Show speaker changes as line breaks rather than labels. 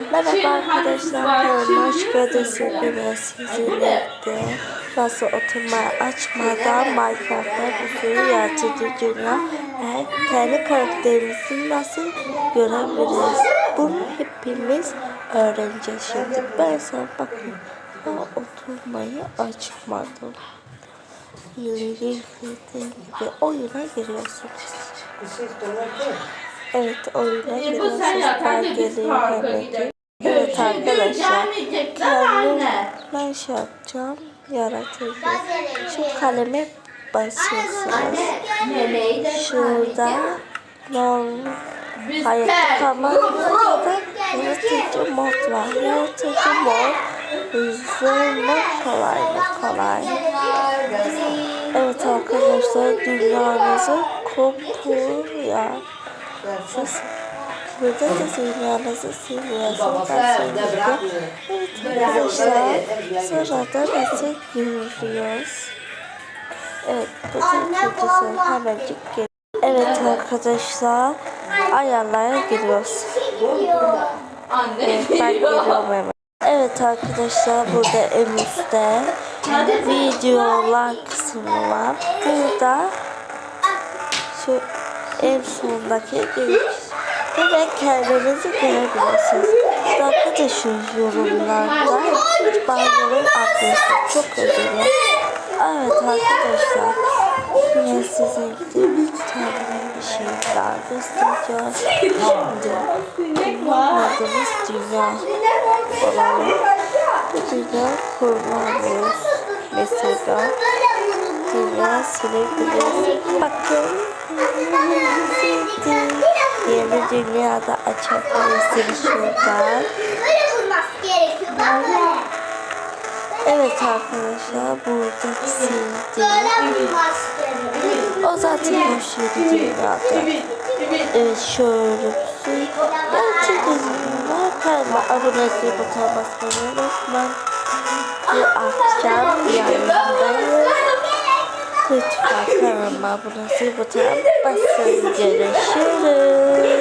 Merhaba arkadaşlar, kanalıma hoş geldiniz. Bugün sizinle de nasıl oturmayı açmadan Minecraft'ta bir sürü yaratıcı dünya ve kendi karakterimizi nasıl görebiliriz. Bunu hepimiz öğreneceğiz şimdi. Ben sana bakın, ben oturmayı açmadım. İleri gibi oyuna giriyorsunuz. Evet oyuna giriyorsunuz. Ben geleyim hemen. Evet arkadaşlar. Kendim ben şey yapacağım. Yaratıcı. Şu kaleme basıyorsunuz. Şurada hayatta kalma modunda yaratıcı mod var. Yaratıcı mod hızlı mı kolay. Evet arkadaşlar dünyanızı kopur ya. Siz burada da. Ben seviyorum. Evet arkadaşlar sırada nasıl görüyoruz. Evet bu ikincisi hemencik gel. Evet arkadaşlar ayarlara giriyoruz. Evet. Evet arkadaşlar burada en üstte videolar kısmı var. Burada şu en sondaki giriş ve kendinizi görebilirsiniz. Arkadaşlar yorumlarda hiç yorum atmıyorsunuz. Çok özür. Evet arkadaşlar. Yine size bir tane bir şey daha göstereceğim. Şimdi kullanmadığımız dünya olalım. Bu dünya kullanıyoruz. Mesela dünya silebiliriz. Bakın. Yeni dünyada açabilirsiniz şuradan.
Böyle vurması gerekiyor. Bak.
Evet arkadaşlar burada sildi. O zaten boş yeri dünyada. Evet şöyle bir şey. Gerçekten var. Kanalıma abone olmayı butona basmayı unutmayın. Bu akşam yayındayım. Lütfen kanalıma abone olmayı butona basın. Görüşürüz.